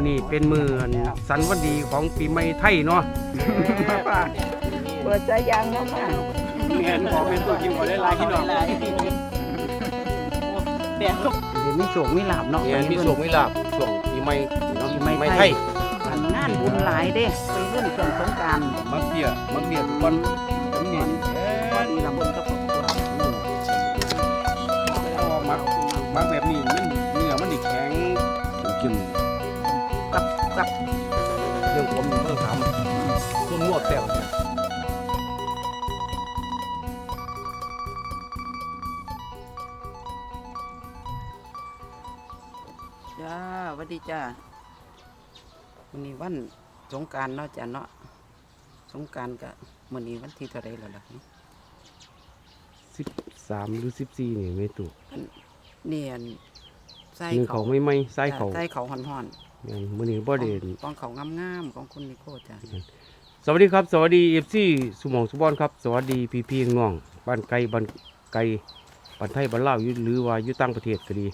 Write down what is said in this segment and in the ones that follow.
วันนี้เป็นมืออันสันวันดีของปีใหม่ไทยเนาะเปิดใจยางแล้วค่ะแม่นขอเป็นตัวกินขอได้หลายพี่น้องแดดก็เดี๋ยวมีโศกมีหลาบเนาะแม่นมีโชคมีลาภช่วงปีใหม่เนาะปีใหม่ปีใหม่ไทไทยยงานบุญหลายเด้ไปเรื่องช่วงสงกรารมักเบี้ยมักเบี้ยทุกวันผมนี่แท้วันนี้ละบุญกับครอบครัวมักมักแบบนี้มันเนื้อมันนี่แข็งกิน กับกับเรื่องผมเมื่อทำต้นงวดแซ่บเนี่ยจ้าสวัสดีจ้าวันนี้วันสงกรารเนาะจ้ะเนาะสงกรารกับมื้อนี้วันที่เท่าไรแล้วล่ะสิบสามหรือสิบสี่นี่ไม่ถูกนี่อันใส่หนึ่งเขาไม่ไม่ไส้เขาใส่เขาห่อน แม่นมื้อนี้บ่ๆได้ของเขางามๆของคุณนิโคจ้ะสวัสดีครับ สวัสดีเอฟซีสุหมองสุบอนครับ สวัสดีพี่พี่ๆน้องบ้านไกลบ้านไกลบ้านไทยบ้านลาวอยู่หรือว่าอยู่ต่างประเทศก็ดี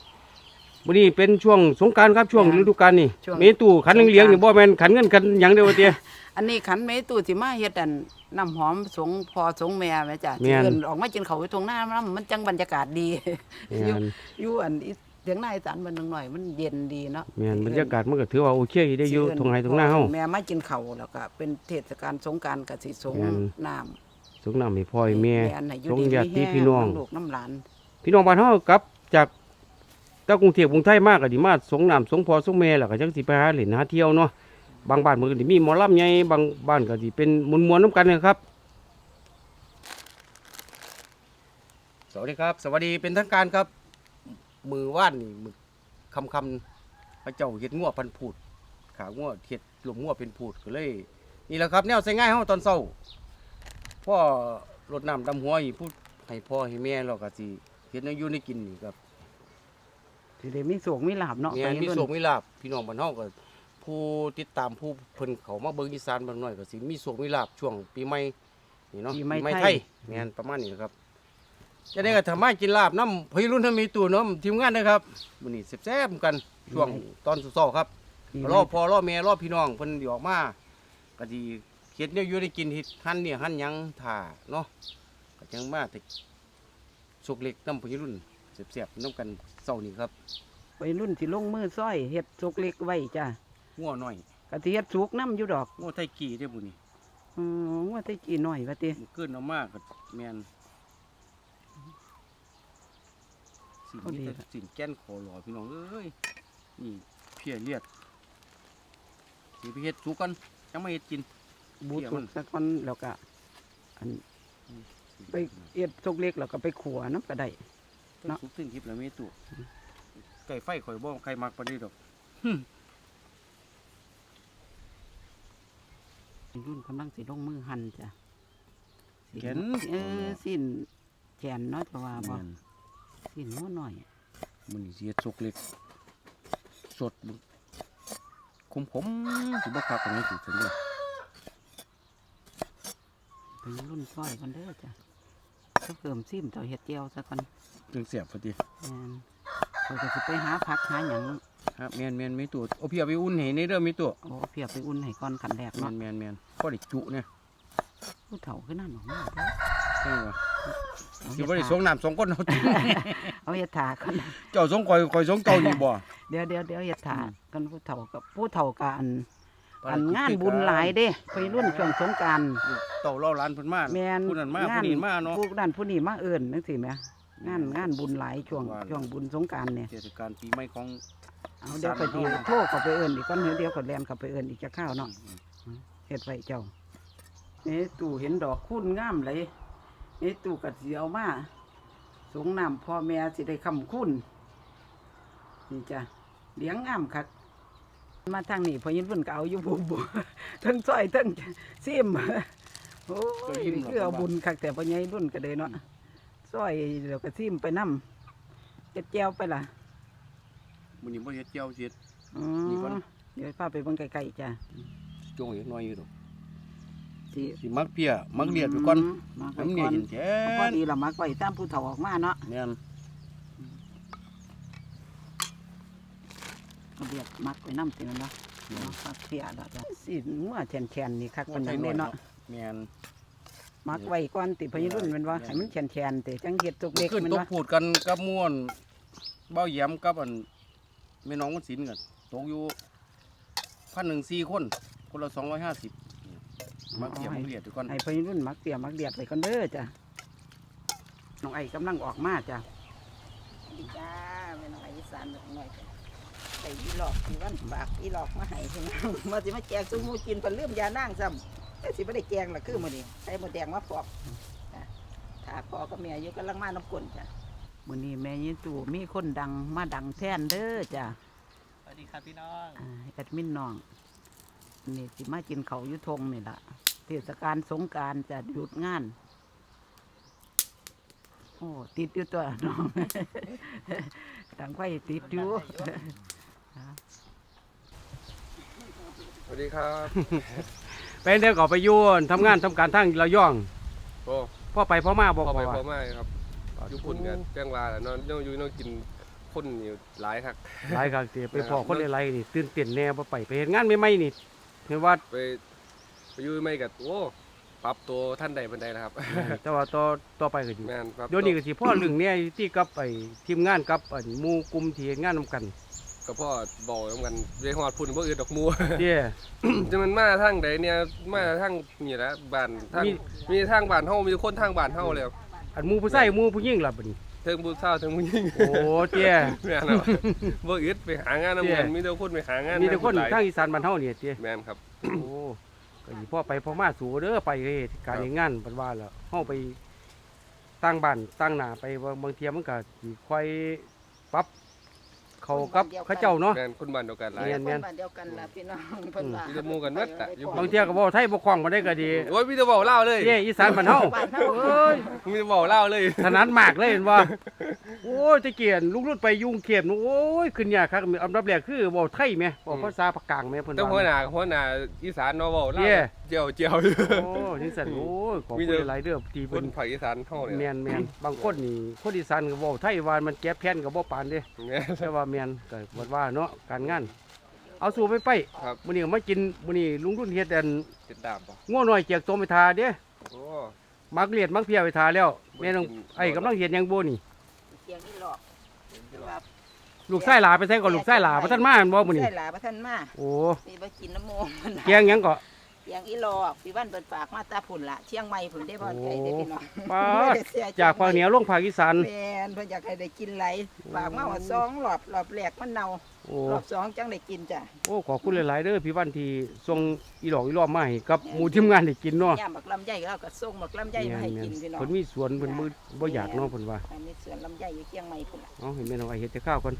วันนี้เป็นช่วงสงกรารครับช่วงฤดูกาลนี่เมตู้ขันเหลียงๆนี่บ่แม่นขันเงินขันหยังเดียวเตี้ยอันนี้ขันเมตุสิมาเฮ็ดอันน้ำหอมสงพอสงแม่แม่จ้ะแม่นเอิ้นออกมากินเขาวอยู่ตรงหน้ามันมันจังบรรยากาศดีแม่นอยู่อันอี เสียงนายสารมันหน่อยมันเย็นดีเนาะแม่นบรรยากาศมันก็ถือว่าโอเคได้อยู่สิเนตรงไหนตรงหน้าเฮาแม่มากินเขาวแล้วก็เป็นเทศกาลสงกรารกับสิสงแม่นน้ำสงน้ำให้พ่อให้แม่อันไหนอยู่สงดีญาติมีแห้พี่น้องำลูกน้ำหลานพี่น้องบ้านเฮากลับจากตากรุงเทพกรุงไทยมากก็ดีมาสงน้ำสงพ่อสงแม่แล้วก็จังสิไปหาเล่นหาเที่ยวเนาะบางบ้านมันก็สิมีหมอลำใหญ่บางบ้านก็สิเป็นมวลๆน้ำกันนะครับสวัสดีครับ สวัสดีเป็นทางการครับ มือว่านนี่มือคำคำๆพระเจ้าเห็ดงัวพันผูด ขางัวเห็ดลมงัวเป็นผูดก็เลย นี่แหละครับแนวใส่ง่ายเฮาตอนเช้าพ่อรดน้ำดำหัวอีพูดให้พ่อให้แม่เราก็สิเฮ็ดให้อยู่ในกินนี่ครับสิได้มีโศกมีลาบเนาะแม่นไปมีเบิ่งโชคมีลาภพี่น้องบ้านเฮาก็ผู้ติดตามผู้เพิ่นเขามาเบิ่งอีสานบางหน่อยก็สิมีโชคมีลาภช่วงปีใหม่นี่เนาะปีใหม่ไทไทยยแม่นประมาณนี้นะครับ จะได้ก็ทำมากินลาบน้ำพี่รุ่นทำมีตู้น้ำทีมงานนะครับมื้อนี้แซ่บๆกันช่วงตอนเช้าๆครับรอพอรอแม่รอพี่น้องเพิ่นสิออกมาก็สิเฮ็ดแนวอยู่ได้กินเฮ็ดหั่นเนี่ยหั่นหยังถ่าเนาะก็จังมาแต่สุกเล็กน้ำพี่รุ่นแซ่บๆน้ำกันเช้านี้ครับไปรุ่นสิลงมือซ้อยเฮ็ดสุกเล็กไว้จ้ะงัวน้อยก็สิเฮ็ดสุกน้ำอยู่ดอกงัวไทยกี่เด้อบุนี่อือว่าแต่จีน้อยว่าติมันเกินเอามากก็แม่น สิมีแต่สินแก้นคอหล่อพี่น้องเอ้ยนี่เพียเลียดสิไปเฮ็ดสุกกันจังมาเฮ็ดกิน บูเดี๋ยวสุมักน สักคนแล้วก็ อันไปเฮ็ดสุกเล็กแล้วก็ไปขัวน้ำก็ได้ เนาะ สุกสิ้นทิพย์แล้วไม่ตัวไก่ไฟข่อยบ่ใครมักปานนี้ดอกรุ่นกำลังสิลงมือหั่นจ้ะแขนเออสิ้นแขนเนาะจะว่าบ่แม่น สิ้นหัวหน่อยมันนี่สิเฮ็ดสุกเล็ก สดขมขมๆสิบ่คักปานนี้สิถึงเลยเป็นรุ่นซ้อยกันเด้อจ้ะก็เพิ่มซิมเจ้าเฮ็ดเจียวซะก่อนถึงเสียบพอดีแม่นเขาก็สิไปหาผักหาหยังครับแม่นแม่นไม่ตัวโอ้พี่เอาไปอุ่นให้ในเด้อมีตัวโอ้เพียบไปอุ่นให้ก่อนขันแรกแม่เนาะนแม่นแม่นพอได้จุเนี่ยผู้เฒ่าขึ้นนั่นออกมาเด้อ ใช่บ่เอา สิเฮ็ดบ่ได้ถาสงน้ำสงก้นเอาเอาเฮ็ดถาก่อนเจ้าสงข่อยข่อยสงเจ้านี่บ่ เดี๋ยวเดี๋ยวเดี๋ยวเฮ็ดถากันผู้เฒ่ากับผู้เฒ่ากับอันอันงานบุญหลายเด้ไปรุ่นช่วงสงกรารเต่าเล่าร้านเพิ่นมาแม่นผู้นั้นมาผู้นี้มาเนาะผู้นั้นผู้นี้มาเอิ้นจังซี่แหมงานงานบุญหลายช่วงว่าช่วงบุญสงกรารเนี่ยเทศกาลปีใหม่ของเอาเดี๋ยวก็สิโทรเข้าไปเอิ้นอีกก่อนเดี๋ยวก็แล่นเข้าไปเอิ้นอีกจะข้าวเนาะเฮ็ดไว้เจ้านี่ตู่เห็นดอกคุณงามเลย นี่ตู่ก็สิเอามาสงน้ำพ่อแม่สิได้คำคุณนี่จ้ะเลี้ยงงามคักมาทางนี้พอยินเพิ่นก็เอาอยู่บุบทั้งซอยทั้งซิมโอ้ยคือเอาบุญคักแต่พอใหญ่รุ่นก็เลยเนาะซอยแล้วก็ซิมไปนำเจ็ดแจวไปล่ะมื้อนี้บ่เฮ็ดเจียวสิเฮ็ดอ๋อนี่ก่อนเดี๋ยวพาไปเบิ่งไกลๆจ้ะจงเล็กน้อยอยู่ดอก สิสิมักเพียมักเลียดไปก่อนมักไว้น้ำเนี่ยก่อนกินแท้พอดีละมักไว้ตามผู้เฒ่าออกมาเนาะแม่นเอาเบียดมักไว้น้ำเต็มแล้วมักเปียแล้วจ้ะสิงัวแฉนๆนี่คักปานจังเด้เนาะแม่นมักไว้ก่อนติพยรุ่นแมันว่าให้มันแฉนๆติจังเฮ็ดตุกเล็กขึ้นแมันตกว่าพูดกันกับม่วนเบ้าแหยมกับอันแม่น้องมันสินกันตกอยู่พันหนึ่งสี่คน คนละสองร้อยห้าสิบ มาเกี่ยมมาเรียดทุกคนให้พยรุ่นมักเปียมักเดียดไว้ก่อนเด้อจ้ะน้องไอ้กำลังออกมาจ้ะดีจ้าแม่น้องไอ้อีสานหน่อยจ้ะใส่อีหลอกอีวันบากอีหลอกมาให้พี่น้องมาสิมาแจกซุหมูกินเพิ่นลืมยานางซ้ำแต่สิบ่ได้แจงล่ะคือมื้อนี้ใส่หมดแดงมาปอกจ้ะถ้าพ่อกับแม่อยู่กำลังมาน้ำกลนจ้ะมื้อนี้แม่ยิตู่มีคนดังมาดังแทนเด้อจ้ะสวัสดีครับพี่น้องอ่าแอดมินน้อง นี่สิมากินเขาวอยุทงนี่ละเทศกาลสงกรารจะหยุดงาน โอ้ติดอยู่ตัวน้องดังไฟติดอยู่สวัสดีครับไปเด็กออกไปอยุ่นทำงานทำการทั้งระย่องโอ้พ่อไปพ่อมาบอกพอไปว่าพอมาครับอยู่พุ่นกันแจ้งว่าแหละเนอนน้องอยู่น้องกินคนอยู่หลายครับหลายครั้งเตียไปพอคนหลายๆนี่ตื่นเต้นแน่บ่ไปไปเห็นงานใหม่ๆนี่ เห็นว่าไปไปอยู่ไม่กับโอ้ปรับตัวท่านใดบันไดนะครับแต่ว่าต่อต่อไปก็ดีแม่นปรับเดี๋ยวนี้ก็สิพ่อเรื่องเนี้ยที่กับไอ้ทีมงานกับอันหมู่กลุ่มที่เฮ็ดงานนํกันก็พ่อบอกนำกันเรียกฮอดพุ่นบ่อื่นดอกหมู เด้ จะมันมาทางใดเนี่ยมาทางนี่แหละบ้านทางมี มีทางบ้านเฮามีคนทางบ้านเฮาแล้วอันหมู่ผู้ชายหมู่ผู้หญิงล่ะบัดนี้ เทิงผู้สาวเทิงผู้หญิงโอ้เตี้ยแม่นครับบ่อึดไปหางานนำกันมีแต่คนไปหางานมีแต่คนหลายทางอีสานบ้านเฮานี่เตี้ยแม่นครับโอ้ก็สิพ่อไปพ่อมาสู่เด้อไปเฮ็ดการเฮ็ดงานเพิ่นว่าแล้วเฮาไปตั้งบ้านตั้งหน้าไปบางบางเที่ยมันก็สิค่อยปรับ เข้ากับเขาเจ้าเนาะ แม่นคนบ้านเดียวกันหลายแม่นแม่นคนบ้านเดียวกันล่ะพี่น้องเพิ่นว่า มีแต่หมู่กันหมดอะอยู่บางเที่ยก็บ่ไทยบ่คล่องบ่ได้ก็ดีโอ้ยมีแต่เว้าเล่าวเลยเตี้ยอีสานบ้านเฮาบ้านเฮา เอ้ยมีแต่เว้าเล่าวเลยถนัดมากเลยเห็นบ่ โอ้ยตะเกียนลูกรุ่นไปยุ่งเข็มโอ้ยขึ้นยากครับอันดับแรกคือเว้าไทยแหมเว้าภาษาภาคกลางแหมเพิ่นแต่หัวว่า หน้าหัวหน้าอีสานเนาะเว้าเล่าเย้วเจียวเจียวโอ้จังซั่นโอ้ยขอบมีคุณแต่หลายๆเด้อที่คเพิ่นนภาคอีสานเฮาเนี่ยแม่นแม่นบางคนนี่คนอีสานก็เว้าไทยว่ามันแก้แพ้นก็บ่ปานเด้ แม่น แต่ว่าแม่นก็บ่ว่าเนาะการงาน เอาสู่ไปไปครับ มื้อนี้ก็มากินมื้อนี้ลุงรุ่นเฮ็ดอันติดตามป่ะงัวน้อยแจกตัวไปทาเด้โอ้ มักเลียดมักเพียไปทาแล้วแม่น้องไอ้กำลังเฮ็ดหยังบ่นี่ เสียงอีหลอกว่า ลูกชายหลาไปใส่ก่อนลูกชายหลาบ่ทันมาแม่นบ่มื้อนี้ใช่ล่ะบ่ทันมาโอ้มีบ่กินน้ำโมมันแกงหยังก็เสียงอีหลอกพี่วันเปิดฝากมาตาพุ่นล่ะเชียงใหม่พุ่นได้บ่ใจได้พี่น้องป้าดไม่ได้เสียจากภาคเหนือลงภาคอีสานแม่นเพิ่นอยากให้ได้กินไหลฝากมาว่าสองรอบรอบแรกมันเน่าโอ้รอบสองจังได้กินจ้ะโอ้ขอบคุณหลายๆเด้อพี่วันที่ส่งอีหลอกอีหลอมมาให้กับหมู่ทีมงานได้กินเนาะย่ามบักลำไยก็เอาก็ส่งบักลำไยมาให้กินพี่น้องเพิ่นมีสวนเพิ่นบ่บ่อยากเนาะเพิ่นว่าอันนี้สวนลำไยอยู่เชียงใหม่พุ่นล่ะเอาให้แม่น้องไอ้เฮ็ดแต่ข้าวก่อน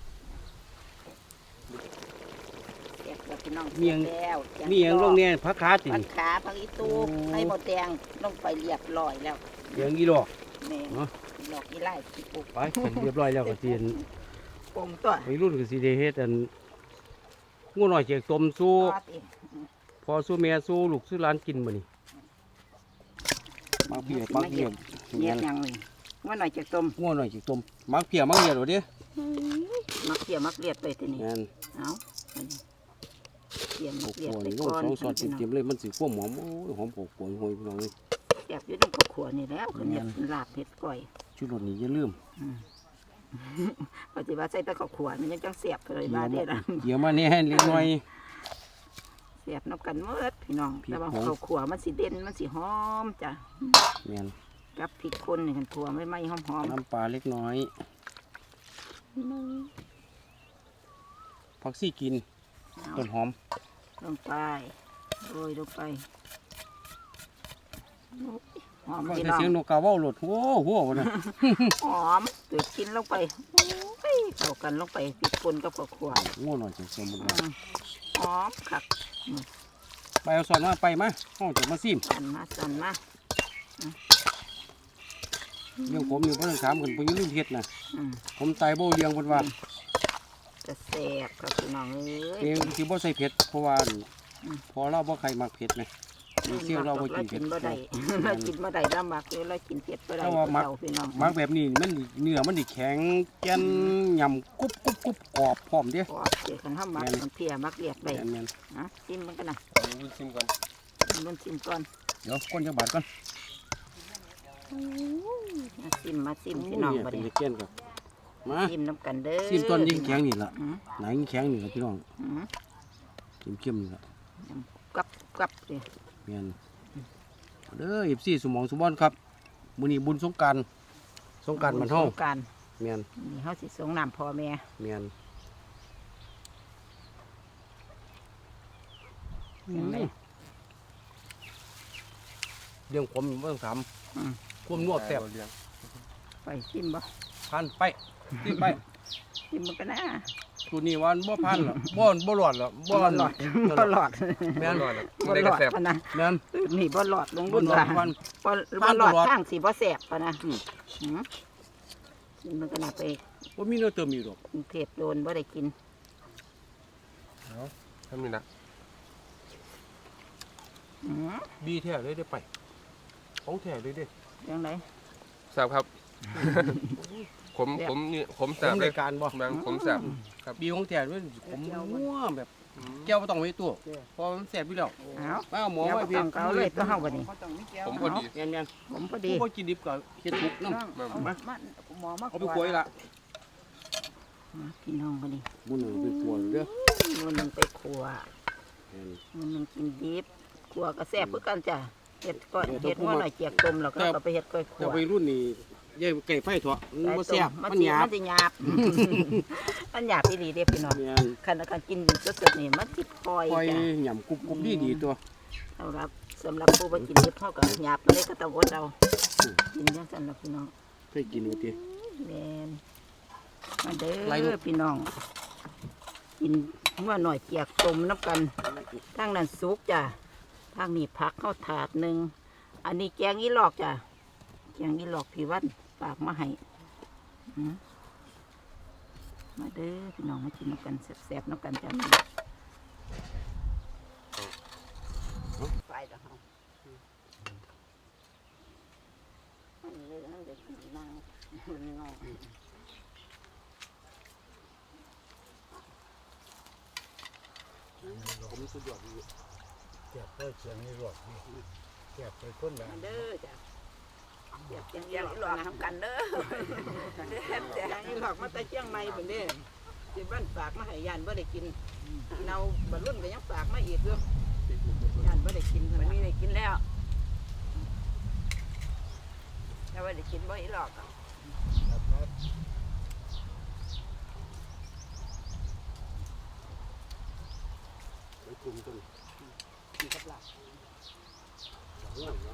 แซ่บแล้วพี่น้องมีหยังแซ่บแล้วมีหยังลงเนี่ยผักขาติผักขาผักอีตูโอ้ ให้หมดแดงลงไปเรียบร้อยแล้วเลี้ยงอีหลอก แม่เนาะหลอกอีไล่ที่ปลูกไปเสร็จเรียบร้อยแล้วก็สิเห็นปงตัววัยรุ่นก็สิได้เฮ็ดอันงูน้อยเจกต้มสู้ ทอดอีกพอสู้แม่สู้ลูกสู้หลานกินมื้อนี้มักเพียมักเพียเนียดหยังนี่ว่าหน่อยจะต้มงูน้อยเจกต้มมักเพียมักเลียดว่าเด้มั กเกี่ยมักเลียดไปทีนี้แม่นเอาอันนี้เกี่ยมัโอ้กเลียดโหไปนี่ลงก่อนสองซอสเต็มๆเลยมันสิความหอมโอ้ยหอมโผล่ๆห่วยๆพี่น้องเอ้ยแซ่บอยู่ในข้าวขัวนี่แล้วคนเนี่ยลาบเผ็ดก่อยชุดรสนี่อย่าลืมปฏิบัติใส่แตะข้าวขัวนี่ยังจังเสียบเลยบ้าเด้อนะเกี่ยวมาแหน่เล็กน้อยเสียบนับกันเมื่อพี่น้องพริกแต่ว่าผงข้าวขัวมันสิเด่นมันสิหอมจ้ะแม่นกับพริกคนนี่กันขัวไม่ไหม้หอมหอมน้ำปลาเล็กน้อย ผักซี่กินเอาต้นหอมลงไปโรยลงไปหอมว่าพี่แต่น้องเสียงนกกาเว้าโลดโอ้โหวะนะหอมตือกินลงไปโอ้ยเข้ากันลงไปพริกคนกับข้าวขัวโง่หน่อยจังเสียงมันอืว่ามหอมคักไปเอาสอนมาไปมาห้องจะมาซิมสั่นมาสั่นมาเรื่องผมอยู่เพิ่นถามกันเพิ่นอยู่ลืมเฮ็ดน่ะอืมผมตายบ่เลี้ยงเพิ่นว่า จะแซ่บครับพี่น้องเอ้ย เองสิบ่ใส่เผ็ดเพราะว่าอืม พอเราบ่ใครมักเผ็ดนะมีเสี่ยวเราบ่กินกิเผ็ดนบ่ได้เรากินบ่ได้ลำบากเลยเรากินเผ็ดบ่ได้แต่ว่ามักเจ้พี่น้องมักแบบนี้มันเนื้อมันสิแข็งแก่นยำกรุบกรุบกรุบกรอบพร้อมเด้พอเดี๋ยวคันเฮามักแม่น มันเพียมักเรียกได้แม่นแม่นนะชิมมันกันนะเอาวุ้นซิมก่อนมันชิมก่อนเดี๋ยวก้นจักบาทก่อนมาชิมมาชิมพี่น้องโยบัดเป็นนี้ตะเกียนครับ มาชิมน้ำกันเด้อซิมต้นยิงแข็งนี่ล่ะอืมไหนยิงแข็งนี่ล่ะพี่น้องอืมเข้มๆนี่ล่ะกับกับสิแม่นเด้อ14สมองสมบอนครับมื้อนี้บุญสงกรานต์สงกรานต์บ้านเฮาสงกรารแม่นนี่เฮาสิสงน้ำพ่อแม่แม่นยังไงเรื่องผมบ่ต้องถามอืม ความนวดแซ่บเลี้ยงไปชิมบ่พันไป ที่ไปชิมมันกันนะตัวนี้วันบ่พันหรอกบ่บ่หลอดหรอกบ่บ่หหลลออดดบ่หลอดแม่นนอนแล้วบ่ได้หลกระอดแสบพะนะแม่นนี่บ่หลอดลงบ่รุ่นหลอดว่าพัน บ่พับ่นหลอดบ่หลอด ข้างสิบ่แสบพะนะอืมหืมชิมมันกันนะไปบ่มีเนื้อเติมอยู่ดอกกรุงเทพโดนบ่ได้กินทำนี่นะอืมดีแท้เลยได้ไปของแท้เลยเด้ยังไงแสบครับ ผมผมนี่ผมผแสมบเลรายยการบ่แบงผมแสบบีของแท้ด้วยผมนัวแบบแก้วบ่ต้องไว้ตัวเพอมันแซ่บอยู่แล้วเอา มาเอาหมอเดี๋ยวมาก็เพียต้องเอาเลยตัวเฮาบัดนี้ ผมพอดี แม่นผมพอๆดีผู้บ่กินดิบก็เฮ็ดสุกนำเอามาหมอมาเอาไปกล้วยละมาพี่น้องบัดนี้บุญเอาไปกล้วยเด้อมื้อหนึงไปครัวแม่นมื้อหนึงกินดิบครัวก็แซ่บคือกันจ้ะเฮ็ดก้อยเออเฮ็ดต้องพูหัดวมาหน่อยเจียกต้มแล้วก็แต่เอาไปเฮ็ดก้อยคแต่รัววัยรุ่นนี่ ยายไก่ไฟเถอะมันบ่แซ่บมันมันสิหยามันสิหยาบ มันหยาบอีหลีเด้พี่น้องแม่นคันคันกินสดๆนี่มันสิปล่อยคอยจ้ะหยำกรุบๆดีๆตัวสำหรับสำหรับผู้บ่กินดิบเฮาก็หยาบเลยก็ต้องอดเอากินจังซั่นล่ะพี่น้องเคยกินอยู่ติ แม่นมาเด้ไล่ลูอก พี่น้อง กินหัวหน่อยเจียกต้มน้ำกันทางนั้นสุกจ้ะทางนี้ผักเข้าถาดหนึ่งอันนี้แกงอีหลอกจ้ะแกงอีหลอกพี่วัน ฝากมาให้มาเด้อพี่น้องมากินน้ำกันแซ่บๆน้ำกันจ้ะมื้อนี้ไปแล้วเฮาอันนี้เลยนั่งเด็กนั่งนอนผมสุดยอดดีเจ็บก็เสียงนี่หลอกนี่เจ็บไปคนละเด้อจ้ะ เดี๋ยวแกงอีหลอกทำกันเด้อแกงอีหลอกมาแต่เชียงใหม่เพิ่นเด้อที่บ้านฝากมาให้ยานบ่ได้กินเนาบรรลุนก็ยังฝากมาอีกเด้องยานบ่ได้กินมันมีได้กินแล้วแต่ว่าได้กินบ่อีหลอกอะไปกลุ่มต้นกินกับหลาบมันนั่งก็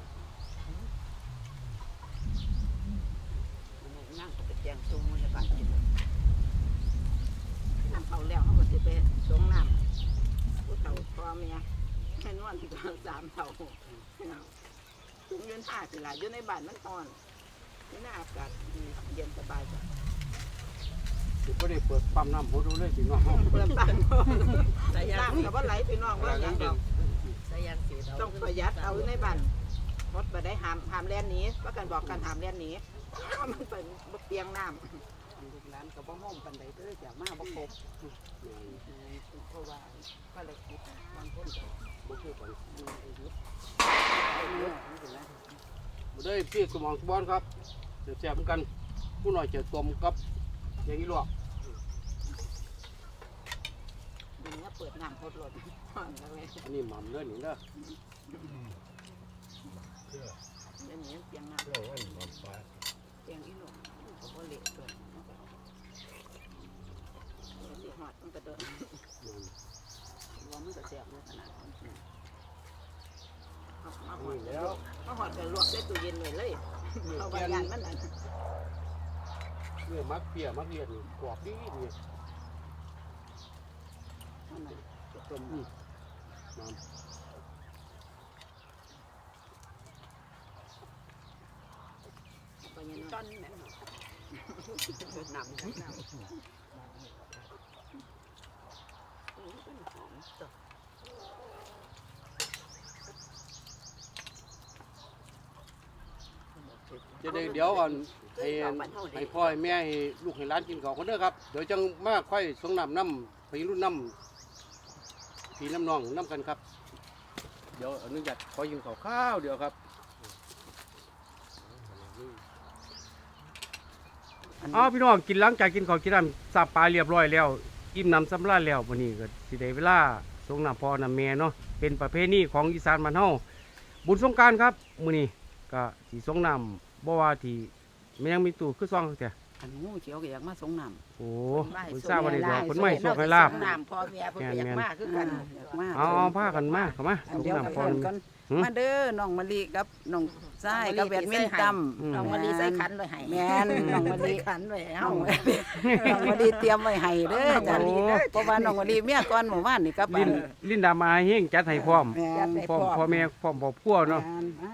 ไป แจงตูมันจะกันกินน้ำเผาแล้วเขาก็สิไปสงน้ำผู้เฒ่าพ่อแม่ให้นวลที่บ้านสามเฒ่าถุงยืนห้าสิล่ะอยู่ในบ้านมันอ่อนนี่น่าอากาศดีเย็นสบายจ้ะสิบ่ได้เปิดปั๊มน้ำโหดูเลยสิเนาะเปิดบ้านน้ำกับว่าไหลไปน้องว่าอย่างเดียวสายันสีเราต้องประหยัดเอาในบ้านรถไปได้หามหามแล่นหนี้ว่ากันบอกกันหามแล่นหนี้เพราะ มันเป็นบ่เปียงน้ำลูกหลานกับบ่ม่อมปันใดก็เลยจะมาบ่ครบเพราะว่าก็เลยคิดบางคนก็บ่คือกันดูอายุบ่ได้พี่สมองสมบอนครับแซ่บๆเหมือนกันผู้น้อยจะต้มกับอย่างนี้ลวกดึงแล้วเปิดน้ำพดรถก่อนแล้วเลยอันนี้หม่ำเด้อนี่เด้อเดี๋ยวนี้เปียงน้เที่ยววันหมดปลาำเปียงอีหลงก็บ่เละเกินมันก็เดี๋ยวสิห อดมันก็เดินว่ามันก็แซ่บเลยขนาดนั้นเอามาหอดแล้วมาหอดกันลวกใส่ตู้เย็นไว้เลยเอาไว้ยันมันอันเนื้อมักเปียมักเลียดนี่กรอบดีดีนั่นน่ะต้มนี่น้ไปยันต้นแม่นบ่นำกันนำ จะได้เดี๋ยวก่อนให้ให้พ่อให้แม่ให้ลูกให้ร้านกินก่อนก็เด้อครับ เดี๋ยวจังมาค่อยสงนำน้ำไปรุ่นน้ำผีน้ำนองน้ำกันครับ เดี๋ยวอนุญาตขอยิงข้าวข้าวเดี๋ยวครับอ้าวพี่น้องกินหลังจากกินข้าวกินน้ำสับปลาเรียบร้อยแล้ว อิ่มน้ำสำราญแล้ววันนี้ก็สิได้เวลาสงน้ำพอน้ำแม่เนาะเป็นประเพณีของอีสานบ้านเฮาบุญสงกรารครับมื้อนี้ก็สิสงน้ำบ่ว่าที่มันยังมีตู้คือซองแต่อันงูเขียวก็อยากมาสงน้ำโอ้คุณทราบว่าได้ดอกคนไม่โชคให้ลาบน้ำพ่อแม่เพิ่นก็อยากมาคือกันอยากมาเอาเอาผ้ากันมาเข้ามาอัสนงเดียวน้ำพอกันน้ำกัน หืม มาเด้อน้องมะลิกับน้องทรายกับแบดมินตันอืมน้องมะลิใส่ขันไว้ให้แม่นน้องมะลิ ใส่ขันไว้ให้น้เฮาองมะลิน้องมะลิเตรียมไว้ให้เด้อจ้ะโอ้ เพราะว่าน้องมะลิเมียก่อนหมู่บ้านนี่กับลิ้นลิ้นดามาเฮงจัดให้พร้อมแม่นพร้อมพ่อแม่พร้อมพ่อพัวเนาะ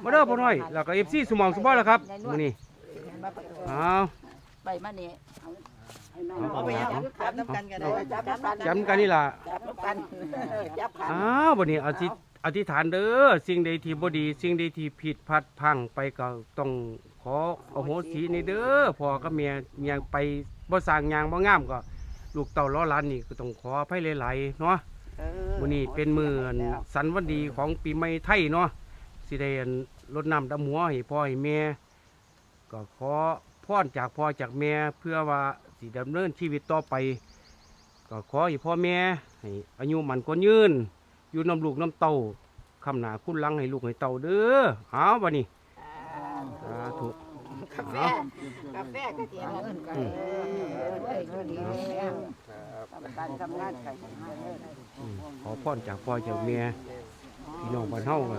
แมาเด้อพ่อน้อยแล้วก็ FC สมองสมบัติแล้วครับมื้อนี้เอาไปมานี่เอาไปเอาจับน้ำกันก็ได้จับน้ำกันจำกันนี่ล่ะจับน้ำกันจับขันอ้าววันนี้อธิ อธิษฐานเด้อสิ่งใดที่บ่ดี สิ่งใดที่ผิดพลัดพลังไปก็ต้องขออโหสิในเด้อพ่อกับเมียเมียไปบ่สร้างหยางบ่งามก็ ลูกเต่าล้อหลานนี่ก็ต้องขออภัยหลายๆเนาะมื้อนี้เป็นมื้ออันสันวันดีของปีใหม่ไทยเนาะสิได้อันรดน้ำดำหัวให้พ่อให้แม่ก็ขอพรจากพ่อจากแม่เพื่อว่าสิดำเนินชีวิตต่อไป ก็ขอให้พ่อแม่ให้อายุมันคนยืน อยู่น้ำลูกน้ำเต้าคำหนาคุณลังให้ลูกให้เต้าเด้อเอาบ่นี่สาธุกาแฟกาแฟก็เตรียมเงินกันเออได้ก็ดีแม่ครับการทำงานกันอืมขอพรจากพ่อจากแม่ พี่น้องบ้านเฮาก็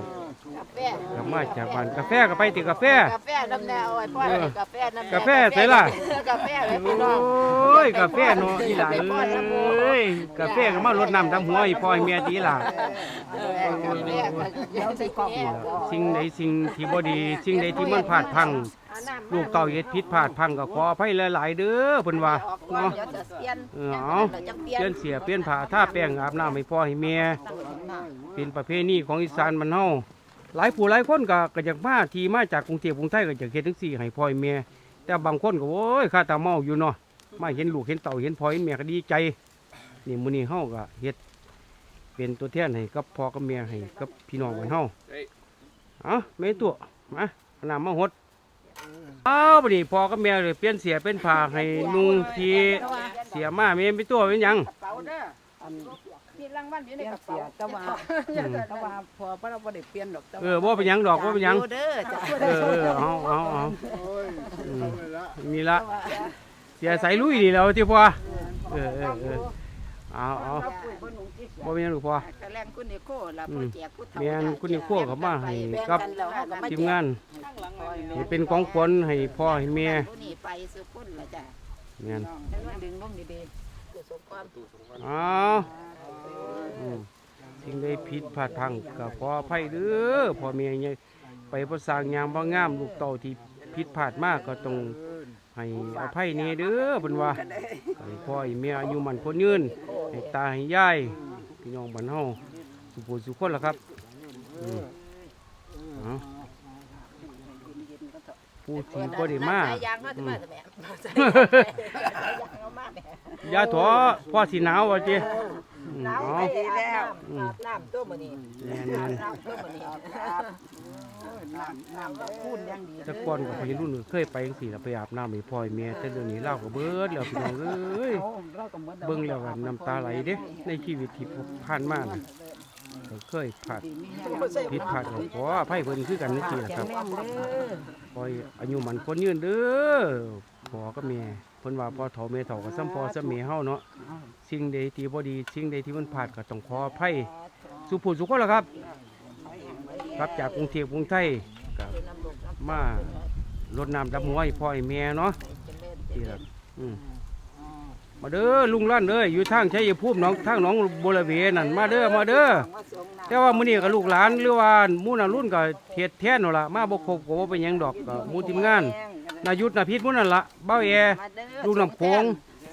กาแฟกลับมาจากบ้านกาแฟก็ไปติกาแฟ กาแฟน้ำแนวไอ้พ่อเลยกาแฟน้ำแนวกาแฟใส่ล่ะ กาแฟไว้โอพี่น้อง้ยกาแฟเนาะอีหล่าเอ้ยกาแฟก็มารดน้ำดำหัวให้พ่อให้แม่ตีล่ะเดี๋ยวใส่กล่องสิ่งใดสิ่งที่บ่ดี สิ่งใดที่มันพลาดพลัง ลูกเต่าเฮ็ดผิดพลาดพลังก็ขออภัยหลายๆเด้อเพิ่นว่าเนาะเดี๋ยวจะเปลี่ยนเออเอาเปลี่ยนเสียเปลี่ยนผ้าท่าแป้งอาบน้ำให้พ่อให้แม่เป็นประเพณีของอีสานมันเฮาหลายผู้หลายคนก็ก็อยากมาที่มาจากกรุงเทพกรุงไทยก็อยากเฮ็ดจังซี่ให้พ่อให้แม่แต่บางคนก็โอ้ยข้าตาเมาอยู่เนาะมาเห็นลูกเห็นเต่าเห็นพ่อเห็นแม่ก็ดีใจ นี่มื้อนี้เฮาก็เฮ็ดเป็นตัวแทนให้กับพ่อกับแม่ให้กับพี่น้องบ้านเฮาเอ้ยเอาแม่ตัวมาเอาน้ำมาหด เอาบัดนี้พ่อกับแม่เลยเปลี่ยนเสียเป็นผ้าให้นุ่งที่เสียมาแม่เป็นตัวเป็นหยังกระเป๋าเด้ออันมีรางวัลอยู่เปในลี่ยนกระเสีเป๋ายแต่ว่าแต่ว่าพอบ่เราบ่ได้เปลี่ยนดอกแต่เอว่าอบ่เป็นหยังดอกบ่เป็นหยังเด้อจ้ะเออเออเอาเอาเอาโอ้ยอืมเอาไปละมีละเสียใส่ลุยดีแล้วที่พ่อเออเออเออเอาเอาบ่เป็นหยังลูกพ่อกระแลงคุณนิโคล่ะผู้แจกผู้เฒ่าแม่นคุณนิโคเข้ามาให้กับแบ่งนแล้วเฮาก็มาทีมแจกงาน ให้เป็นของขวัญให้พ่อให้แม่ผู้นี่ไปสุพุ่นละจ้ะแม่นให้มันดึงลงดีๆคือสมความเอาอืมสิ่งใดผิดพลาดพลังก็ขออภัยเด้อพ่อแม่ใหญ่ไปประสร้างยามบ่งามลูกเต่าที่ผิดพลาดมากก็ต้องให้อภัยแน่เด้อเพิ่นว่าให้พ่อให้แม่อายุมันคนยืนให้ตาให้ยายพี่น้องบ้านเฮาสุภูสุคนล่ะครับอืมเอา ผู้ที่บ่ได้มาใส่ยางเฮาจะมาแต่แม่ใส่ยางเอามาแม่อย่าถอพ่อสิหนาวว่าติอืมหนาวเอาไปแล้วอาบน้ำตัวมื้อนี้แม่นอาบน้ำตัวมื้อนี้น้ำน้ำดอกคูณอย่างดีๆแต่ก่อนก็พยรุ่นเคยไปจังซี่ล่ะไปอาบน้ำให้พ่อให้แม่แต่เดี๋ยวนี้เราก็เบิดแล้วพี่น้องเอ้ยเอาเราก็หมดเบิ่งแล้วก็น้ำตาไหลเด้ในชีวิตที่ผ่านมาน่ะก็ เคยพลาดดีมีแห้งผิดพลาดก็ขออภัยเพิ่นคือกันจังซี่ล่ะครับแข็งแรงเด้อคอยอายุมันคนยืนเด้อพ่อกับแม่เพิ่นว่าพ่อเฒ่าแม่เฒ่าก็ซ้ำพ่อซ้ำแม่เฮาเนาะสิ่งใดที่บ่ดีสิ่งใดที่มันพลาดก็ต้องขออภัยสุผู้สุขคนล่ะครับ ครับจากกรุงเทพกรุงไทยก็มารดน้ำดำหัวให้พ่อให้แม่เนาะที่ละอืม มาเด้อลุงลั่นเด้ออยู่ทางชัยภูมิหนองทางหนองบัวระเวนั่นมาเด้อมาเด้อแต่ว่ามื้อนี้ก็ลูกหลานหรือว่าหมู่น่ะรุ่นก็เฮ็ดแทนนั่นล่ะมาบ่ครบก็บ่เป็นหยังดอกก็หมู่ทีมงานนายุทธนาพิษมุ่นนั่นละเบ้าแอลูกน้ำโขง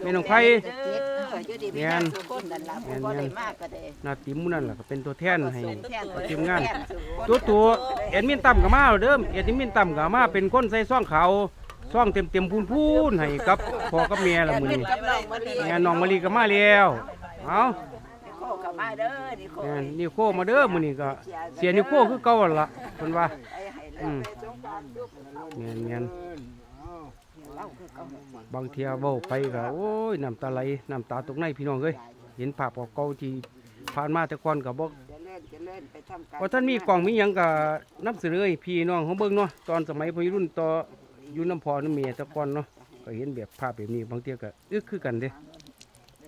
แม่น้องไผ่เด้ออยู่อยู่ดีมีงานสุคนนั่นล่ะผู้บ่ได้มากก็ได้หนาติมหมู่นั่นล่ะก็เป็นตัวแทนให้แทนทีมงานแทสุคนตัวตัวแอดมินต่ำกับมาแล้วเด้อแอดมินต่ำกับมาเป็นคนใส่ซ่องเขาว ซ่องเต็มเต็มพูนพูนๆให้กับพ่อกับแม่ละมื้อนี้กับน้องมะลิงานน้องมะลิก็มาแล้วเอานิโคเข้ามาเด้อนิโคแม่นนิโคมาเด้อมื้อนี้ก็ เสียนิโคคือเก่าหั่นล่ะเพิ่นว่าไปให้แล้วไปสงกรานต์ยุบแม่นแม่นเล่าคือเก่าบางเที่ยเว้าไปก็โอ้ยน้ำตาไหลน้ำตาตกในพี่น้องเอ้ยเห็นภาพเก่าๆที่ผ่านมาแต่ก่อนก็บ่จะเล่นจะเล่นไปทำการว่าท่านมีกล่องมีหยังก็นำเสนอให้พี่น้องของเบิ่งเนาะตอนสมัยพี่รุ่นต่อ อยู่น้ำพอน้ำเมียต่ก่อนเนาะก็เห็นแบบภาพแบบนี้บางเทียก็อึกคือกันเด้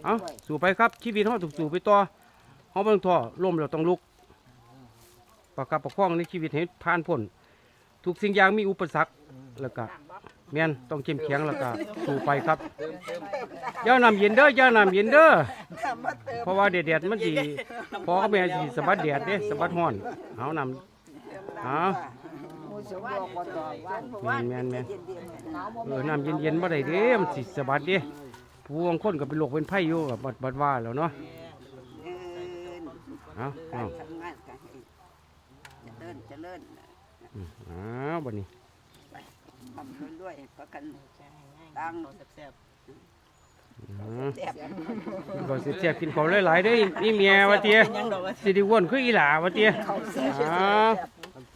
เอาสู่ไปครับชีวิตเฮาถูกสู่ไปต่อเฮาบ่ต้องท้อล้มแล้วต้องลุก ประคับประคองในชีวิตให้ผ่านพ้นทุกสิ่งอย่างมีอุปสรรคแล้วก็แม่นต้องเข้มแข็งแล้วก็สู่ไปครับอย่าน้ำเย็นเด้ออย่าน้ำเย็นเด้อเพราะว่าแดดๆมันสิพอก็แม่สิสะบัดแดดเด้สะบัดร้อนเอานำเอา หมู่สมบอกบ่ต่อวันเพราะว่าแม่นแม่นเย็นๆหนาวบ่เออน้ำเย็นๆบ่ได้เด้มันสิสะบัดเด้ผู้บางคนก็เป็นโรคเป็นไผอยู่ก็บัดบัดว่าแล้วเนาะเอิ้นเอากาเอารทำงานก็ให้เจริญเจริญเอาบัดนี้ทำด้วยๆเพราะกันตังแซ่บเอาแซ่บกินข้าวเสียบๆกินข้าวหลายๆเด้อนี่เมียว่าเตี้ยๆยังดอกว่าสิได้อ้วนคืออีหลาว่าเตี้ยเอา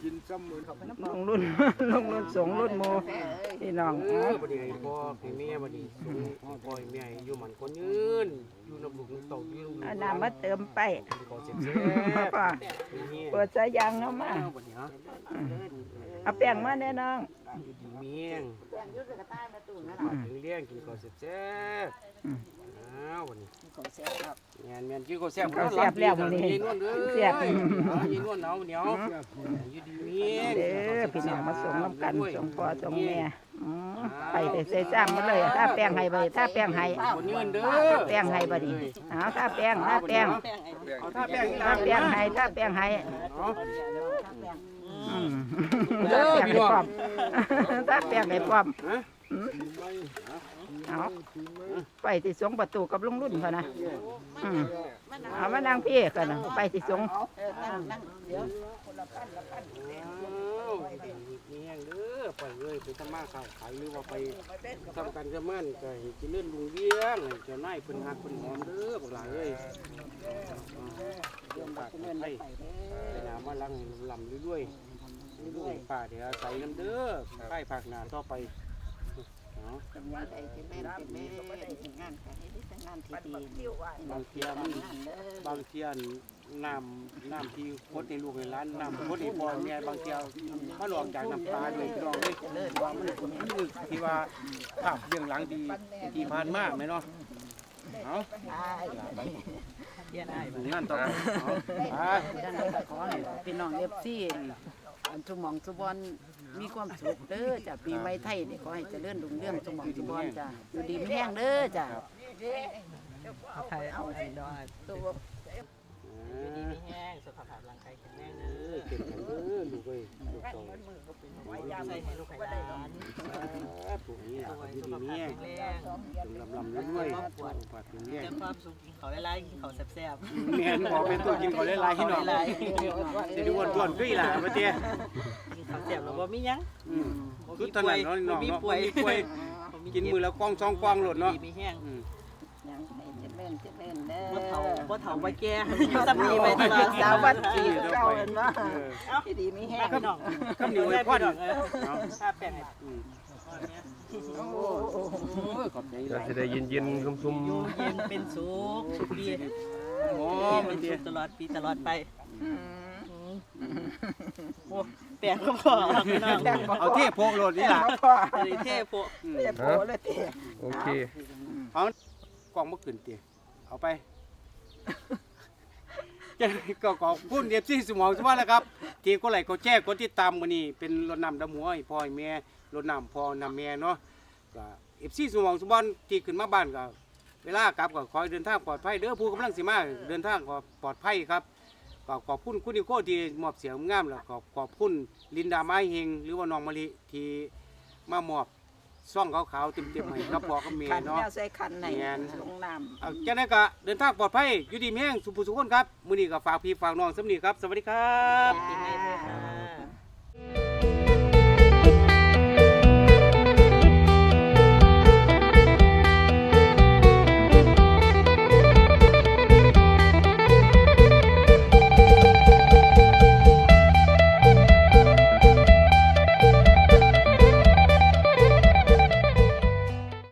กินซ้ำมือลงรุ่น ลงรุ่นสงรุ่นโมพี่น้องเออบัดนี้ให้พ่อให้แม่บัดนี้ส่งพ่อให้แม่ให้อยู่หมันคนยืนอยู่นำลูกนำเต้าอยู่นำลูกเอาน้ำมาเติมไปกินข้าวเสียบป่ะๆนี่เปิดสายยางเนาะมาเอาบัดนี้ฮะเอาแป้งมาแน่น้องอยู่ดีเมียงแป้งอยู่กับใต้มาตู้นั่นปากเลี้ยงๆกินข้าวแซ่บๆอ้าววันนี้ของแซ่บครับแม่นแม่นกินข้าวแซ่บข้าวแซ่บแล้วมื้อนี้ยายนวลเด้อแซ่บเอายายนวลเอาเหนียวอยู่ดีเมียงเด้อพี่น้องมาส่งน้ำกันส่งพ่อส่งแม่อืมไปได้ใส่จ้างมาเลยถ้าแป้งให้บ่ถ้าแป้งให้คนยืนเด้อแป้งให้บ่ดีเอาถ้าแป้งถ้าแป้งเอาถ้าแป้งนี่ถ้าแป้งให้ถ้าแป้งให้เอาอืมเด้ถ้าอแป้งพี่ให้น้องพร้อมถ้าแป้งให้พร้อมฮะ เอาไปที่สงประตูกับลุงรุ่นเขานะอืมเอามานั่งพี่กันนะไปที่สงเออนั่งนั่งเดี๋ยวคนละพันละพันเด้อเอาเมียงเด้อไปเลยไปทำมาค้าขายหรือว่าไปทำการกระมันก็ให้เจริญรุ่งเรืองให้เจ้านายเพิ่นฮักเพิ่นหอมเด้อพวกหลานเอ้ยเรื่องปากเงินไปไปนามาลังลำเรื่อยๆเรื่อยๆป่าเดี๋ยวอาศัยน้ำเด้อใกล้ภาคหนาต่อไป เนาะทำงานใดจะแม่นจะแม่นงานก็ให้ได้งานที่ดีบางเทียมันบางเทียน้ำน้ำที่พดในลูกในร้านน้ำพดในบ่อเนี่ยบางเทียมาหลอกจากน้ำปลาด้วยพี่น้องเลยว่ามันคือที่ว่าภาพเรื่องหลังดีที่ผ่านมากไหมเนาะเอาเย็นได้งานต่อไปเอาไปดังนั้นก็ขอให้พี่น้องเอฟซีอันสมองสุบอน มีความสุขเด้อจ้ะปีใหม่ไทยนี่ขอให้เจริญรุ่งเรืองสมองสุบอนจ้ะอยู่ดีมีแห้งเด้อจ้ะไทยเอาอันดอกตัวดีมีแห้งสุขภาพร่าง เออเก่งกันเด้อลูกเอ้ยลูกโตใส่ให้ลูกให้หลานปลูกนี่สวยดีสุขดีภาพเนี่ยแข็งแรงจงลำลำด้วยปาดถึงเนี่ยเต็มความสุขกินเขาไล่ๆกินเขาแซ่บเมียนบอกเป็นตัวกินเขาได้ลายให้หน่อยจะดูวนวนก็อีหล่ะมาเตี้ยๆกินเขาแซ่บแล้วบ่มีหยังคือตอนนั้นเนาะน้องมีเนาะป่วยมีป่วยกินมือละกล้องสองกล้องหลดเนาะดีมีแห้งอืม ยังให้จะเล่นจะเล่นเด้อบ่เฒ่าบ่เฒ่าบ่แก่อยู่สำนีไปตลอดสาววัดปีเก่าเห็นว่าเออที่ดีมีแห้งพี่น้องคำนี้ไว้พ่อนเนาะถ้าแป้งให้อืมโอ้โอ้ยขอบใจหลายจะได้เย็นเย็นๆซุ่มอยู่เย็นเป็นสุขสุขดีโอ้เย็นมัเป็นนเตี้สุยขตลอดปีตลอดไปโอ้แป้งก็พอพี่น้องเอาเทพโพกโหลดนี่ล่ะอันนี้เทพโปะอืมเจ็บโผเลยเตะๆโอเค กล้องบ่ขึ้นเตี้ยเอาไปจะก็ขอบคุณเอฟซีสมองสวัสดิ์แล้วครับ ทีก็ไหลก็แจ้กดติดตามมื้อนี้เป็นรถนำดำหัวให้พ่อแม่รถนำพ่อนำแม่เนาะก็เอฟซีสมองสวัสดิ์ที่ขึ้นมาบ้านก็เวลากลับก็ขอให้เดินทางปลอดภัยเด้อผู้กำลังสิมาเดินทางก็ปลอดภัยครับก็ขอบคุณคุณนิโคที่มอบเสียงงามแล้วก็ขอบคุณลินดาไม้เฮงหรือว่าน้องมะลิที่มามอบ ซ่องขาวๆเต็มๆให้ครับพ่อกับแม่ขันเนาะ แม่ใส่ขันในแม่น ลงน้ำ เอาจังได๋ก็เดินทางปลอดภัยอยู่ดีมีแห้งสุขสุขคนครับมื้อนี้ก็ฝากพี่ฝากน้องสำนีครับ สวัสดีครับดีไหมด้วยค่ะ